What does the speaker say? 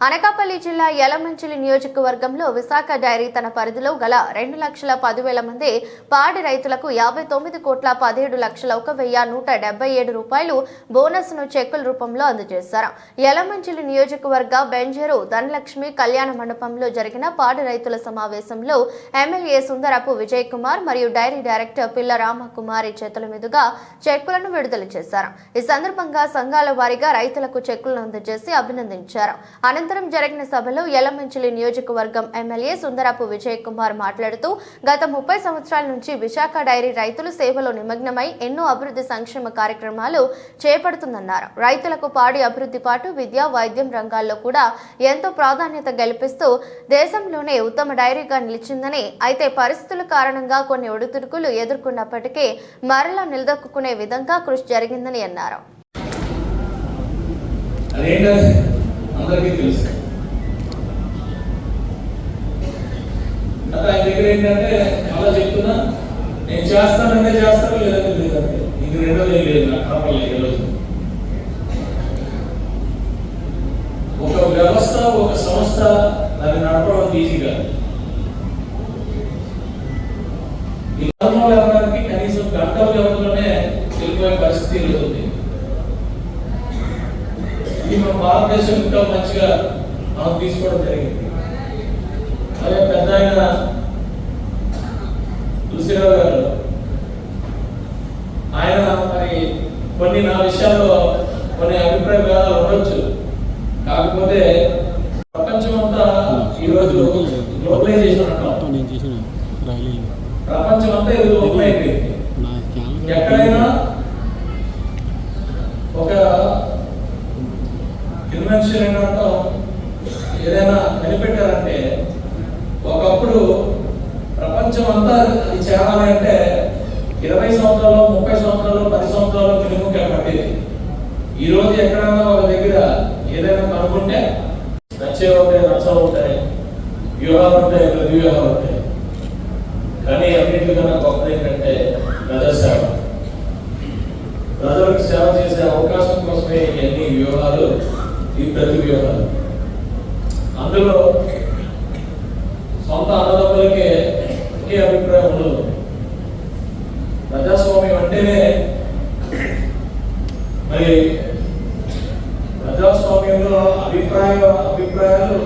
అనకాపల్లి జిల్లా యలమంచిలి నియోజకవర్గంలో విశాఖ డైరీ తన పరిధిలో గల రెండు లక్షల పదివేల మంది పాడి రైతులకు యాభై తొమ్మిది కోట్ల పదిహేడు లక్షల ఒక వెయ్యి నూట డెబ్బై ఏడు రూపాయలు బోనస్ను చెక్కుల రూపంలో అందజేశారు. యలమంచిలి నియోజకవర్గ బెంజరు ధనలక్ష్మి కళ్యాణ మండపంలో జరిగిన పాడి రైతుల సమావేశంలో ఎమ్మెల్యే సుందరపు విజయ్ కుమార్ మరియు డైరీ డైరెక్టర్ పిల్ల రామకుమారి చేతుల మీదుగా చెక్కులను విడుదల చేశారు. ఈ సందర్భంగా సంఘాల వారీగా రైతులకు చెక్కులను అందజేసి అభినందించారు. అనంతరం జరిగిన సభలో యలమంచిలి నియోజకవర్గం ఎమ్మెల్యే సుందరపు విజయ్ కుమార్ మాట్లాడుతూ గత ముప్పై సంవత్సరాల నుంచి విశాఖ డైరీ రైతులు సేవలో నిమగ్నమై ఎన్నో అభివృద్ధి సంక్షేమ కార్యక్రమాలు చేపడుతుందన్నారు. రైతులకు పాడి అభివృద్ధి పాటు విద్య వైద్యం రంగాల్లో కూడా ఎంతో ప్రాధాన్యత గెలిపిస్తూ దేశంలోనే ఉత్తమ డైరీగా నిలిచిందని అయితే పరిస్థితుల కారణంగా కొన్ని ఒడిదుడుకులు ఎదుర్కొన్నప్పటికీ మరలా నిలదొక్కునే విధంగా కృషి జరిగిందని అన్నారు. అందరికీ తెలుసు. ఆయన దగ్గర ఏంటంటే అలా చెప్తున్నా నేను చేస్తానంటే చేస్తాను లేదంటే లేదంటే. ఇంక రెండోది లేదు నాకు కనపడలేదు ఈ రోజు ఒక వ్యవస్థ ఒక సంస్థ దాన్ని నడపడం ఈజీ కాదు. ఈ ధర్మం లేవడానికి కనీసం గంట వ్యవధిలోనే వెళ్ళిపోయే పరిస్థితి ఎదుగుతుంది ఇది మన భారతదేశం ఇంకా మంచిగా మనం తీసుకోవడం జరిగింది. అదే పెద్ద ఆయన తులసిరావు గారు. ఆయన మరి కొన్ని నా విషయాల్లో కొన్ని అభిప్రాయ భేదాలు ఉండొచ్చు. కాకపోతే ప్రపంచం అంతా ఈరోజు గ్లోబలైజేషన్ అంటాం నేను చేసిన రైలు ప్రపంచం అంతా ఇది ఓపెన్ అయిపోయింది నా ఛానల్ ఎక్కడైనా ఒక ఇన్వెన్షన్ ఏంటంటే ఏదైనా కనిపెట్టారంటే ఒకప్పుడు ప్రపంచం అంతా అది చేరాలంటే ఇరవై సంవత్సరాలు ముప్పై సంవత్సరాలు పది సంవత్సరాలు తెలుగుకే పట్టేది. ఈ రోజు ఎక్కడైనా ఒక దగ్గర ఏదైనా కనుక్కుంటే నచ్చే ఉంటాయి నచ్చవు ఉంటాయి వ్యూహాలు ఉంటాయి ప్రతివ్యూహాలు ఉంటాయి కానీ అన్నింటికన్నా గొప్పది ఏంటంటే ప్రజాసేవ. ప్రజలకు సేవ చేసే అవకాశం కోసమే ఇవన్నీ వ్యూహాలు ఈ ప్రతి వివరాలు. అందులో సొంత అన్నదమ్ములకే ఒకే అభిప్రాయం ఉండదు ప్రజాస్వామ్యం అంటేనే మరి ప్రజాస్వామ్యంలో అభిప్రాయ అభిప్రాయాలు